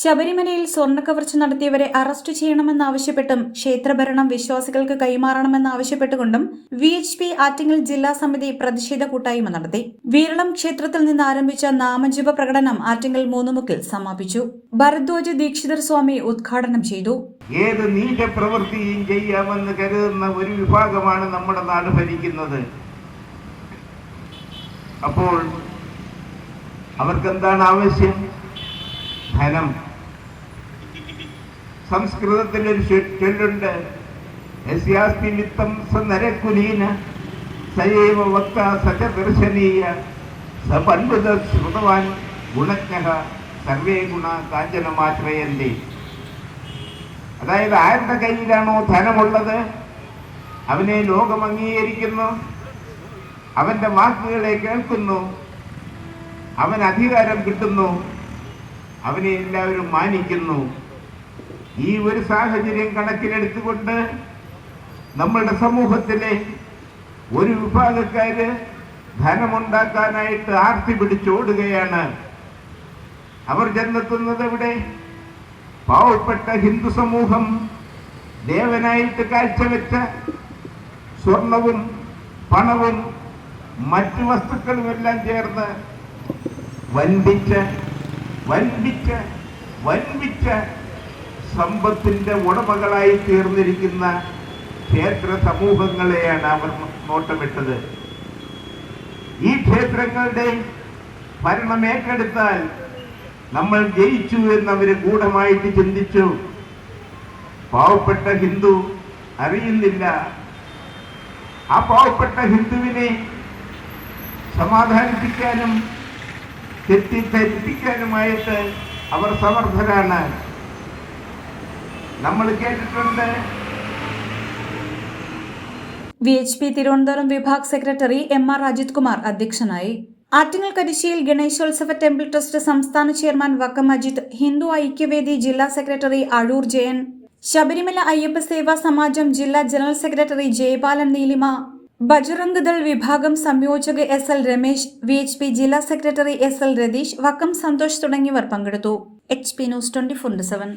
ശബരിമലയിൽ സ്വർണക്കവർച്ച നടത്തിയവരെ അറസ്റ്റ് ചെയ്യണമെന്നാവശ്യപ്പെട്ടും ക്ഷേത്രഭരണം വിശ്വാസികൾക്ക് കൈമാറണമെന്നാവശ്യപ്പെട്ടുകൊണ്ടും വി എച്ച് പി ആറ്റിങ്ങൽ ജില്ലാ സമിതി പ്രതിഷേധ കൂട്ടായ്മ നടത്തി. വീരളം ക്ഷേത്രത്തിൽ നിന്ന് ആരംഭിച്ച നാമജപ പ്രകടനം ആറ്റിങ്ങൽ മൂന്നുമുക്കിൽ സമാപിച്ചു. ഭരദ്വാജ ദീക്ഷിതർ സ്വാമി ഉദ്ഘാടനം ചെയ്തു. ഏത് നീച പ്രവൃത്തിയും ചെയ്യാമെന്ന് കരുതുന്ന ഒരു വിഭാഗമാണ് നമ്മുടെ നാട് ഭരിക്കുന്നത്. അപ്പോൾ അവർക്കെന്താണ് ആവശ്യം? ധനം. സംസ്കൃതത്തിൽ ഒരു ചൊല്ലുണ്ട്. യസ്യാസ്തി വിത്തം സ നരകുലീന സയൈവ വക്ത സച ദർശനീയ സ പണ്ഡിത ശ്രുതവാൻ ഗുണജ്ഞ സർവേ ഗുണ കാഞ്ചനമാശ്രയന്തി. അതായത് ആരുടെ കയ്യിലാണോ ധനമുള്ളത് അവനെ ലോകം അംഗീകരിക്കുന്നു അവന്റെ വാക്കുകളെ കേൾക്കുന്നു അവൻ അധികാരം കിട്ടുന്നു അവനെ എല്ലാവരും മാനിക്കുന്നു. ഈ ഒരു സാഹചര്യം കണക്കിലെടുത്തുകൊണ്ട് നമ്മളുടെ സമൂഹത്തിലെ ഒരു വിഭാഗക്കാര് ധനമുണ്ടാക്കാനായിട്ട് ആർത്തി പിടിച്ചോടുകയാണ് അവർ ചെന്നെത്തുന്നത് എവിടെ? പാവപ്പെട്ട ഹിന്ദു സമൂഹം ദേവനായിട്ട് കാഴ്ചവെച്ച സ്വർണവും പണവും മറ്റു വസ്തുക്കളുമെല്ലാം ചേർന്ന് വൻപിച്ച വൻപിച്ച വൻപിച്ച സമ്പത്തിന്റെ ഉടമകളായി തീർന്നിരിക്കുന്ന ക്ഷേത്ര സമൂഹങ്ങളെയാണ് അവർ നോട്ടമിട്ടത്. ഈ ക്ഷേത്രങ്ങളുടെ ഭരണം ഏറ്റെടുത്താൽ നമ്മൾ ജയിച്ചു എന്നവർ ഗൂഢമായിട്ട് ചിന്തിച്ചു. പാവപ്പെട്ട ഹിന്ദു അറിയുന്നില്ല. ആ പാവപ്പെട്ട ഹിന്ദുവിനെ സമാധാനിപ്പിക്കാനും തെറ്റിദ്ധരിപ്പിക്കാനുമായിട്ട് അവർ സമർത്ഥരാണ്. നമ്മൾ കേട്ടിട്ടുണ്ട്. വി എച്ച് പി തിരുവനന്തപുരം വിഭാഗ് secretary M R Ajith Kumar അധ്യക്ഷനായി. ആറ്റിങ്ങൽ കരിശ്ശിയിൽ ഗണേശോത്സവ ടെമ്പിൾ ട്രസ്റ്റ് സംസ്ഥാന ചെയർമാൻ വക്കം അജിത് ഹിന്ദു ഐക്യവേദി ജില്ലാ സെക്രട്ടറി അഴൂർ ജയൻ ശബരിമല അയ്യപ്പ സേവാ സമാജം ജില്ലാ ജനറൽ സെക്രട്ടറി ജയപാലൻ നീലിമ ബജറംഗ് ദൾ വിഭാഗം സംയോജക S L Ramesh V H P ജില്ലാ secretary S L Ratheesh Vakkom Santhosh തുടങ്ങിയവർ പങ്കെടുത്തു. H P news twenty four seven.